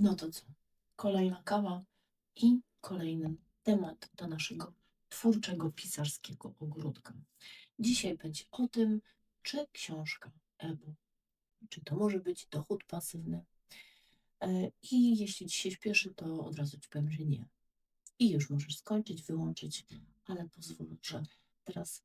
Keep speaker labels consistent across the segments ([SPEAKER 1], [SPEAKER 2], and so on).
[SPEAKER 1] No to co? Kolejna kawa i kolejny temat do naszego twórczego pisarskiego ogródka. Dzisiaj będzie o tym, czy książka e-book, czy to może być dochód pasywny. E, I jeśli ci się śpieszy, to od razu ci powiem, że nie. I już możesz skończyć, wyłączyć, ale pozwól, że teraz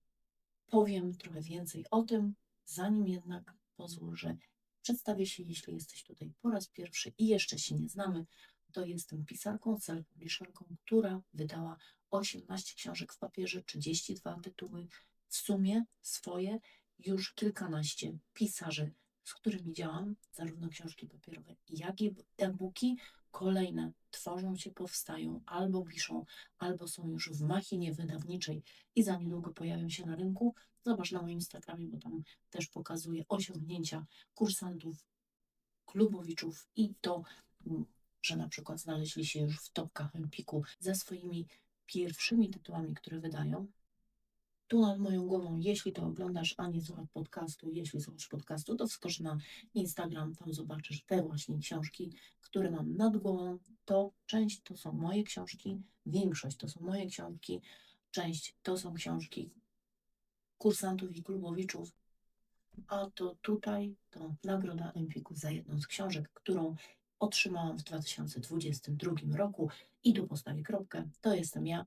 [SPEAKER 1] powiem trochę więcej o tym, zanim jednak pozwól, że przedstawię się, jeśli jesteś tutaj po raz pierwszy i jeszcze się nie znamy, to jestem pisarką, self-publisherką, która wydała 18 książek w papierze, 32 tytuły w sumie swoje, już kilkanaście pisarzy, z którymi działam, zarówno książki papierowe, jak i e-booki. Kolejne tworzą się, powstają, albo piszą, albo są już w machinie wydawniczej i za niedługo pojawią się na rynku. Zobacz na moim Instagramie, bo tam też pokazuję osiągnięcia kursantów, klubowiczów i to, mm, że na przykład znaleźli się już w topkach Empiku ze swoimi pierwszymi tytułami, które wydają. Tu nad moją głową, jeśli to oglądasz, a nie słuchasz podcastu, jeśli słuchasz podcastu, to wskocz na Instagram, tam zobaczysz te właśnie książki, które mam nad głową. To część to są moje książki, większość to są moje książki, część to są książki kursantów i klubowiczów, a to tutaj to nagroda Empiku za jedną z książek, którą otrzymałam w 2022 roku i tu postawię kropkę. To jestem ja.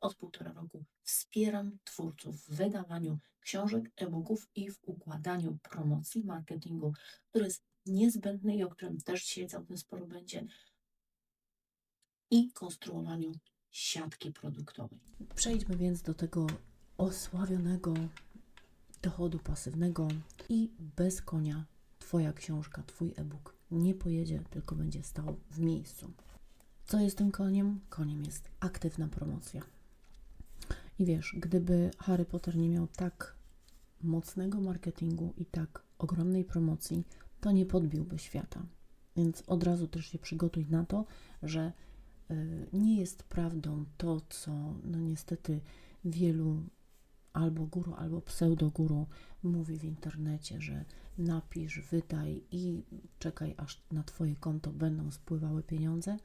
[SPEAKER 1] Od półtora roku wspieram twórców w wydawaniu książek, e-booków i w układaniu promocji, marketingu, który jest niezbędny i o którym też dzisiaj całkiem sporo będzie, i konstruowaniu siatki produktowej. Przejdźmy więc do tego osławionego dochodu pasywnego i bez konia Twoja książka, Twój e-book nie pojedzie, tylko będzie stał w miejscu. Co jest tym koniem? Koniem jest aktywna promocja. I wiesz, gdyby Harry Potter nie miał tak mocnego marketingu i tak ogromnej promocji, to nie podbiłby świata. Więc od razu też się przygotuj na to, że y, nie jest prawdą to, co no niestety wielu albo guru, albo pseudoguru mówi w internecie, że napisz, wydaj i czekaj, aż na Twoje konto będą spływały pieniądze.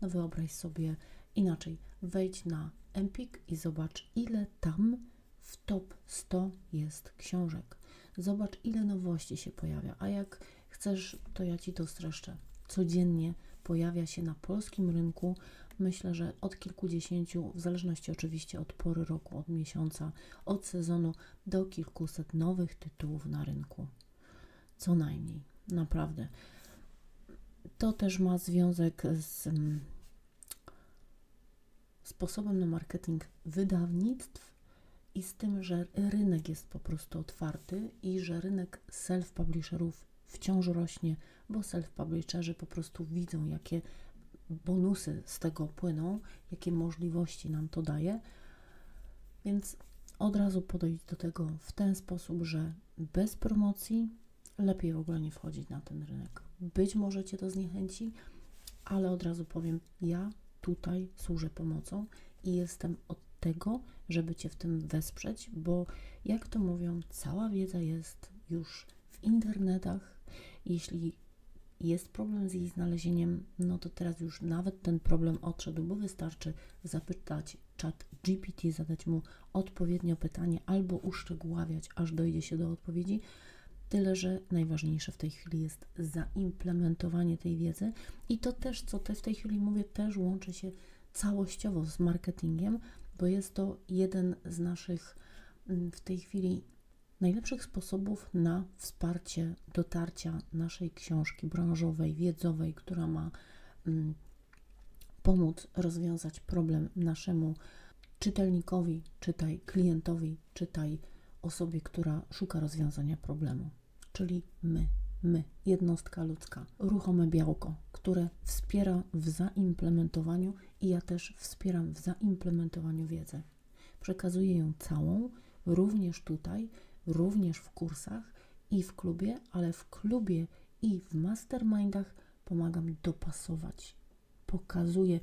[SPEAKER 1] No wyobraź sobie inaczej. Wejdź na Empik i zobacz, ile tam w top 100 jest książek. Zobacz, ile nowości się pojawia. A jak chcesz, to ja Ci to streszczę. Codziennie pojawia się na polskim rynku, myślę, że od kilkudziesięciu, w zależności oczywiście od pory roku, od miesiąca, od sezonu, do kilkuset nowych tytułów na rynku. Co najmniej, naprawdę. To też ma związek z mm, sposobem na marketing wydawnictw i z tym, że rynek jest po prostu otwarty i że rynek self-publisherów wciąż rośnie, bo self-publisherzy po prostu widzą, jakie bonusy z tego płyną, jakie możliwości nam to daje. Więc od razu podejść do tego w ten sposób, że bez promocji lepiej w ogóle nie wchodzić na ten rynek. Być może Cię to zniechęci, ale od razu powiem, ja tutaj służę pomocą i jestem od tego, żeby Cię w tym wesprzeć, bo jak to mówią, cała wiedza jest już w internetach. Jeśli jest problem z jej znalezieniem, no to teraz już nawet ten problem odszedł, bo wystarczy zapytać czat GPT, zadać mu odpowiednio pytanie albo uszczegóławiać, aż dojdzie się do odpowiedzi. Tyle, że najważniejsze w tej chwili jest zaimplementowanie tej wiedzy i to też, co te w tej chwili mówię, też łączy się całościowo z marketingiem, bo jest to jeden z naszych mm, w tej chwili najlepszych sposobów na wsparcie dotarcia naszej książki branżowej, wiedzowej, która ma mm, pomóc rozwiązać problem naszemu czytelnikowi, czytaj klientowi, czytaj osobie, która szuka rozwiązania problemu, czyli my, my, jednostka ludzka, ruchome białko, które wspiera w zaimplementowaniu i ja też wspieram w zaimplementowaniu wiedzy. Przekazuję ją całą, również tutaj, również w kursach i w klubie, ale w klubie i w mastermindach pomagam dopasować. Pokazuję,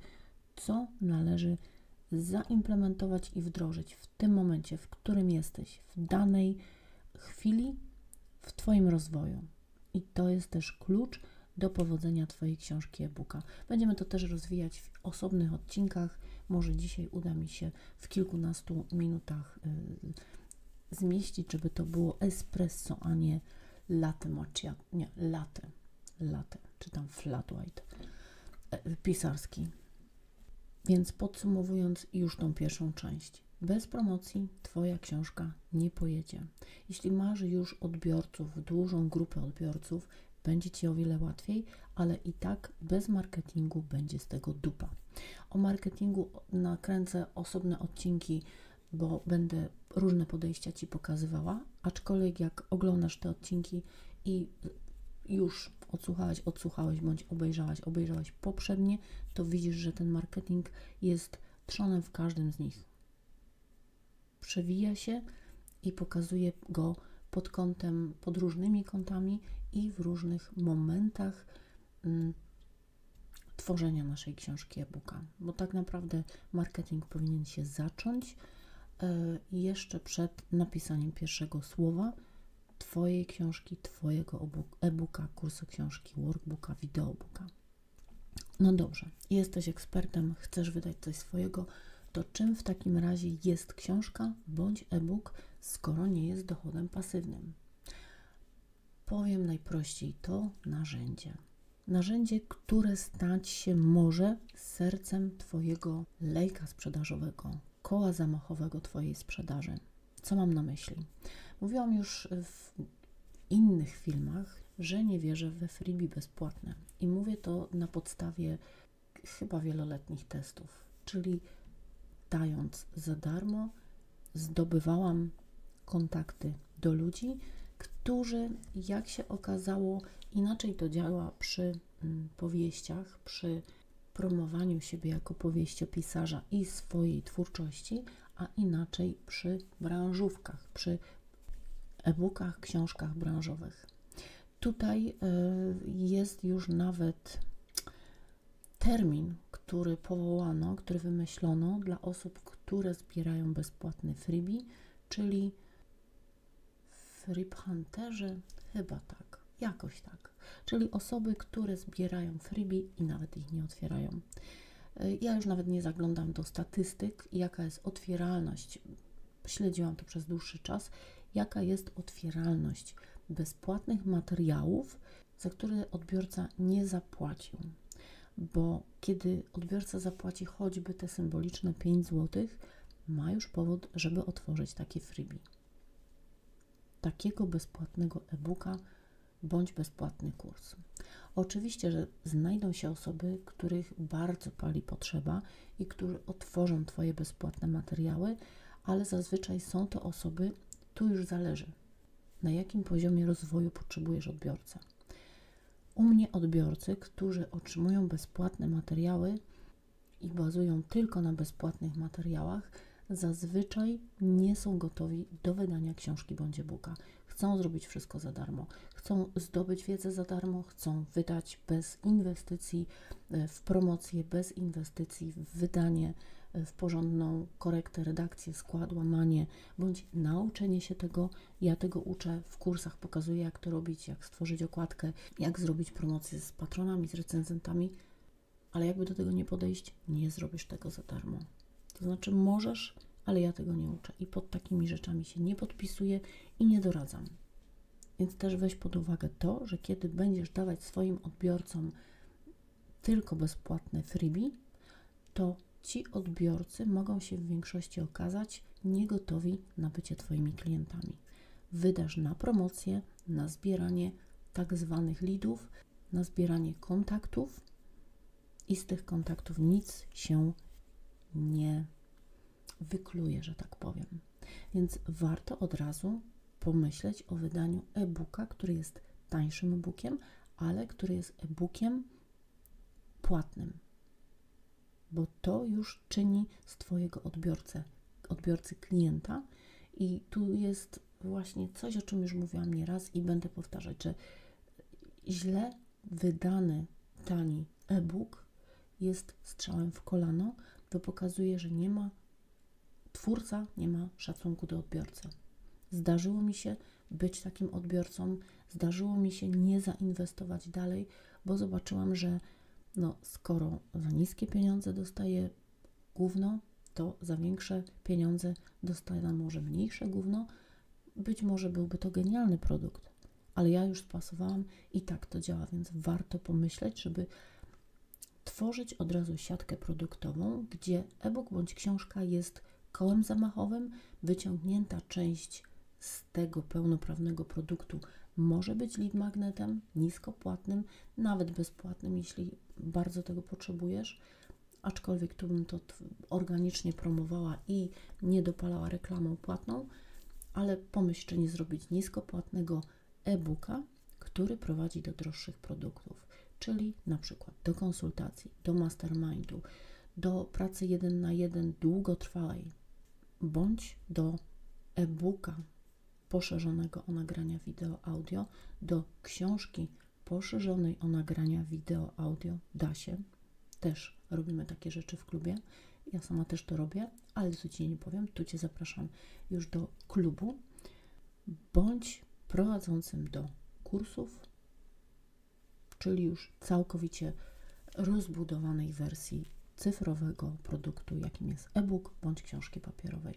[SPEAKER 1] co należy zaimplementować i wdrożyć w tym momencie, w którym jesteś, w danej chwili w Twoim rozwoju. I to jest też klucz do powodzenia Twojej książki e-booka. Będziemy to też rozwijać w osobnych odcinkach. Może dzisiaj uda mi się w kilkunastu minutach y, zmieścić, żeby to było espresso, a nie latte macchiato, nie, latte, latte, czy tam flat white, e, pisarski. Więc podsumowując już tą pierwszą część. Bez promocji Twoja książka nie pojedzie. Jeśli masz już odbiorców, dużą grupę odbiorców, będzie Ci o wiele łatwiej, ale i tak bez marketingu będzie z tego dupa. O marketingu nakręcę osobne odcinki, bo będę różne podejścia Ci pokazywała, aczkolwiek jak oglądasz te odcinki i już odsłuchałeś, odsłuchałeś bądź obejrzałaś, obejrzałaś poprzednie, to widzisz, że ten marketing jest trzonem w każdym z nich. Przewija się i pokazuje go pod kątem, pod różnymi kątami i w różnych momentach mm, tworzenia naszej książki e-booka, bo tak naprawdę marketing powinien się zacząć jeszcze przed napisaniem pierwszego słowa Twojej książki, Twojego e-booka, kursu książki, workbooka, wideobooka. No dobrze, jesteś ekspertem, chcesz wydać coś swojego, to czym w takim razie jest książka bądź e-book, skoro nie jest dochodem pasywnym? Powiem najprościej, to narzędzie. Narzędzie, które stać się może sercem Twojego lejka sprzedażowego, koła zamachowego Twojej sprzedaży. Co mam na myśli? Mówiłam już w innych filmach, że nie wierzę we freebie bezpłatne. I mówię to na podstawie chyba wieloletnich testów, czyli dając za darmo, zdobywałam kontakty do ludzi, którzy, jak się okazało, inaczej to działa przy mm, powieściach, przy promowaniu siebie jako powieściopisarza i swojej twórczości, a inaczej przy branżówkach, przy e-bookach, książkach branżowych. Tutaj y, jest już nawet termin, który powołano, który wymyślono dla osób, które zbierają bezpłatny freebie, czyli Free Hunterzy, chyba tak, jakoś tak. Czyli osoby, które zbierają freebie i nawet ich nie otwierają. Y, ja już nawet nie zaglądam do statystyk, jaka jest otwieralność. Śledziłam to przez dłuższy czas, jaka jest otwieralność bezpłatnych materiałów, za które odbiorca nie zapłacił. Bo kiedy odbiorca zapłaci choćby te symboliczne 5 zł, ma już powód, żeby otworzyć takie freebie. Takiego bezpłatnego e-booka bądź bezpłatny kurs. Oczywiście, że znajdą się osoby, których bardzo pali potrzeba i którzy otworzą Twoje bezpłatne materiały, ale zazwyczaj są to osoby, tu już zależy, na jakim poziomie rozwoju potrzebujesz odbiorcę. U mnie odbiorcy, którzy otrzymują bezpłatne materiały i bazują tylko na bezpłatnych materiałach, zazwyczaj nie są gotowi do wydania książki bądź e-booka. Chcą zrobić wszystko za darmo, chcą zdobyć wiedzę za darmo, chcą wydać bez inwestycji e, w promocję, bez inwestycji w wydanie, e, w porządną korektę, redakcję, skład, łamanie, bądź nauczenie się tego. Ja tego uczę w kursach, pokazuję jak to robić, jak stworzyć okładkę, jak zrobić promocję z patronami, z recenzentami, ale jakby do tego nie podejść, nie zrobisz tego za darmo. To znaczy możesz, ale ja tego nie uczę i pod takimi rzeczami się nie podpisuję i nie doradzam. Więc też weź pod uwagę to, że kiedy będziesz dawać swoim odbiorcom tylko bezpłatne freebie, to ci odbiorcy mogą się w większości okazać niegotowi na bycie Twoimi klientami. Wydasz na promocję, na zbieranie tak zwanych leadów, na zbieranie kontaktów i z tych kontaktów nic się nie wykluje, że tak powiem. Więc warto od razu pomyśleć o wydaniu e-booka, który jest tańszym e-bookiem, ale który jest e-bookiem płatnym, bo to już czyni z Twojego odbiorcę, odbiorcy klienta. I tu jest właśnie coś, o czym już mówiłam nieraz i będę powtarzać, że źle wydany, tani e-book jest strzałem w kolano, to pokazuje, że nie ma twórca, nie ma szacunku do odbiorcy. Zdarzyło mi się być takim odbiorcą, zdarzyło mi się nie zainwestować dalej, bo zobaczyłam, że no, skoro za niskie pieniądze dostaję gówno, to za większe pieniądze dostanę może mniejsze gówno. Być może byłby to genialny produkt, ale ja już spasowałam i tak to działa, więc warto pomyśleć, żeby tworzyć od razu siatkę produktową, gdzie e-book bądź książka jest kołem zamachowym, wyciągnięta część z tego pełnoprawnego produktu może być lead magnetem, niskopłatnym, nawet bezpłatnym, jeśli bardzo tego potrzebujesz, aczkolwiek tu bym to organicznie promowała i nie dopalała reklamą płatną, ale pomyśl, czy nie zrobić niskopłatnego e-booka, który prowadzi do droższych produktów, czyli na przykład do konsultacji, do mastermindu, do pracy jeden na jeden długotrwałej, bądź do e-booka poszerzonego o nagrania wideo audio, do książki poszerzonej o nagrania wideo audio da się. Też robimy takie rzeczy w klubie. Ja sama też to robię, ale tu Ci nie powiem. Tu Cię zapraszam już do klubu. Bądź prowadzącym do kursów, czyli już całkowicie rozbudowanej wersji cyfrowego produktu, jakim jest e-book bądź książki papierowej.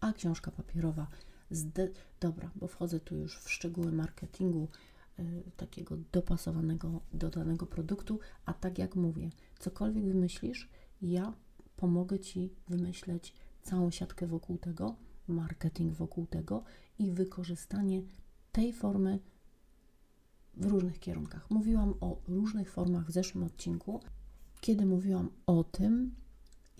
[SPEAKER 1] A książka papierowa, zde- dobra, bo wchodzę tu już w szczegóły marketingu y, takiego dopasowanego do danego produktu, a tak jak mówię, cokolwiek wymyślisz, ja pomogę Ci wymyśleć całą siatkę wokół tego, marketing wokół tego i wykorzystanie tej formy w różnych kierunkach. Mówiłam o różnych formach w zeszłym odcinku, kiedy mówiłam o tym,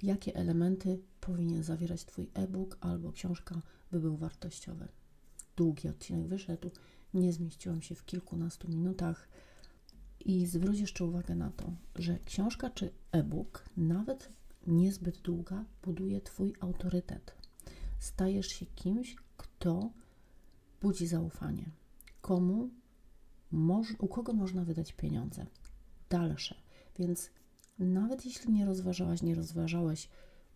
[SPEAKER 1] jakie elementy powinien zawierać Twój e-book albo książka, by był wartościowy. Długi odcinek wyszedł, nie zmieściłam się w kilkunastu minutach. I zwróć jeszcze uwagę na to, że książka czy e-book, nawet niezbyt długa, buduje Twój autorytet. Stajesz się kimś, kto budzi zaufanie. Komu, moż, u kogo można wydać pieniądze? Dalsze. Więc nawet jeśli nie rozważałaś, nie rozważałeś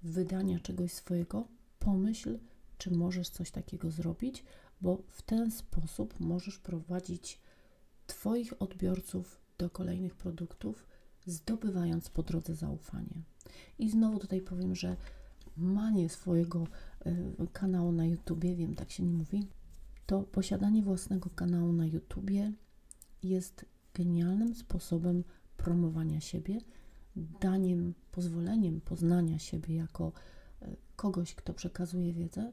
[SPEAKER 1] wydania czegoś swojego, pomyśl, czy możesz coś takiego zrobić, bo w ten sposób możesz prowadzić Twoich odbiorców do kolejnych produktów, zdobywając po drodze zaufanie. I znowu tutaj powiem, że manie swojego y, kanału na YouTubie, wiem, tak się nie mówi, to posiadanie własnego kanału na YouTubie jest genialnym sposobem promowania siebie, daniem, pozwoleniem poznania siebie jako e, kogoś, kto przekazuje wiedzę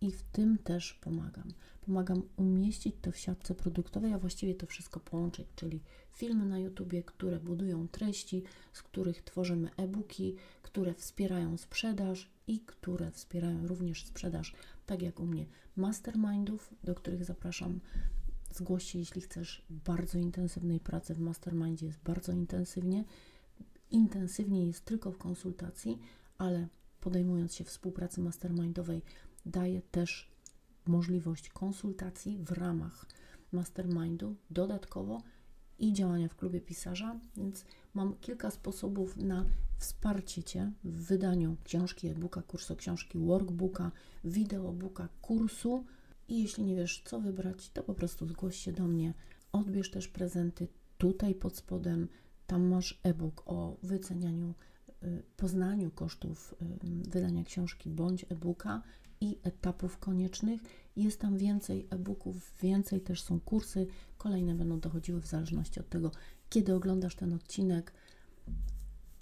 [SPEAKER 1] i w tym też pomagam. Pomagam umieścić to w siatce produktowej, a właściwie to wszystko połączyć, czyli filmy na YouTubie, które budują treści, z których tworzymy e-booki, które wspierają sprzedaż i które wspierają również sprzedaż, tak jak u mnie, mastermindów, do których zapraszam. Zgłoś się, jeśli chcesz bardzo intensywnej pracy w mastermindzie, jest bardzo intensywnie intensywnie jest tylko w konsultacji, ale podejmując się współpracy mastermindowej, daje też możliwość konsultacji w ramach mastermindu dodatkowo i działania w klubie pisarza, więc mam kilka sposobów na wsparcie Cię w wydaniu książki e-booka, kursu książki, workbooka, wideobooka, kursu. I jeśli nie wiesz, co wybrać, to po prostu zgłoś się do mnie. Odbierz też prezenty tutaj pod spodem tam masz e-book o wycenianiu, y, poznaniu kosztów y, wydania książki bądź e-booka i etapów koniecznych. Jest tam więcej e-booków, więcej też są kursy. Kolejne będą dochodziły w zależności od tego, kiedy oglądasz ten odcinek.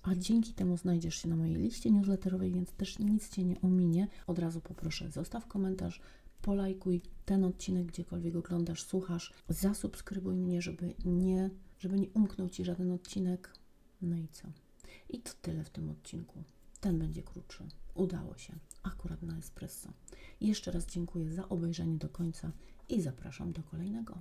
[SPEAKER 1] A dzięki temu znajdziesz się na mojej liście newsletterowej, więc też nic Cię nie ominie. Od razu poproszę, zostaw komentarz, polajkuj ten odcinek, gdziekolwiek oglądasz, słuchasz, zasubskrybuj mnie, żeby nie żeby nie umknął Ci żaden odcinek. No i co? I to tyle w tym odcinku. Ten będzie krótszy. Udało się. Akurat na espresso. Jeszcze raz dziękuję za obejrzenie do końca i zapraszam do kolejnego.